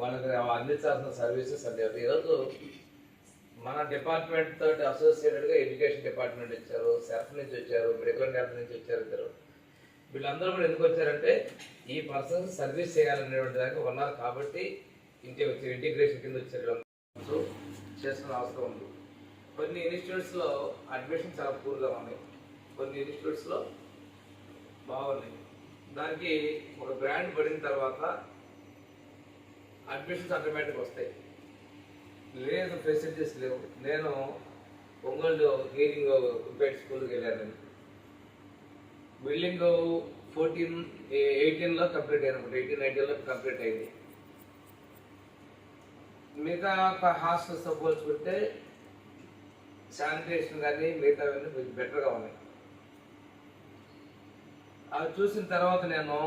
వాళ్ళకి అందించాల్సిన సర్వీసెస్ అందారు ఈరోజు మన డిపార్ట్మెంట్ తోటి అసోసియేటెడ్గా ఎడ్యుకేషన్ డిపార్ట్మెంట్ ఇచ్చారు సెర్ఫ్ నుంచి వచ్చారు మెడికల్ అండ్ హెల్త్ నుంచి వచ్చారు ఇద్దరు. వీళ్ళందరూ కూడా ఎందుకు వచ్చారంటే ఈ పర్సన్స్ సర్వీస్ చేయాలనేటువంటి దానికి ఉన్నారు కాబట్టి ఇంటి వచ్చారు ఇంటిగ్రేషన్ కింద వచ్చారు చేసిన చేస్తున్న అవసరం ఉంది. కొన్ని ఇన్స్టిట్యూట్స్లో అడ్మిషన్ చాలా పూర్గా ఉన్నాయి. కొన్ని ఇన్స్టిట్యూట్స్లో బాగున్నాయి. దానికి ఒక బ్రాండ్ పడిన తర్వాత అడ్మిషన్స్ ఆటోమేటిక్ వస్తాయి. లేదు ఫెసిలిటీస్ లేవు. నేను ఒంగోలు హీరింగ్ కుపేట్ స్కూల్కి వెళ్ళాను బిల్డింగ్ ఫోర్టీన్ ఎయిటీన్లో కంప్లీట్ అయినప్పుడు ఎయిటీన్ నైన్టీన్లో కంప్లీట్ అయింది. మిగతా హాస్టల్స్ పోల్చుకుంటే శానిటేషన్ కానీ మిగతావన్నీ కొంచెం బెటర్గా ఉన్నాయి. అవి చూసిన తర్వాత నేను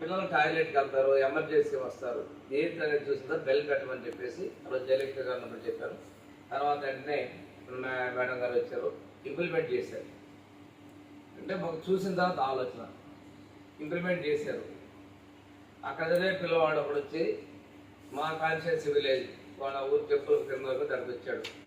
పిల్లలు టాయిలెట్కి వెళ్తారు ఎమర్జెన్సీ వస్తారు ఏంటి అనేది చూసినా బెల్ పెట్టమని చెప్పేసి అప్పుడు జయలక్ష్మి గారు ఉన్నప్పుడు చెప్పారు. తర్వాత వెంటనే మేడం గారు వచ్చారు ఇంప్లిమెంట్ చేశారు. అంటే మాకు చూసిన తర్వాత ఆలోచన ఇంప్లిమెంట్ చేశారు. అక్కడ పిల్లవాడు ఒకడు వచ్చి మా కాన్షియస్ విలేజ్ వాళ్ళ ఊరు చెప్పుల కింద వరకు దానికి వచ్చాడు.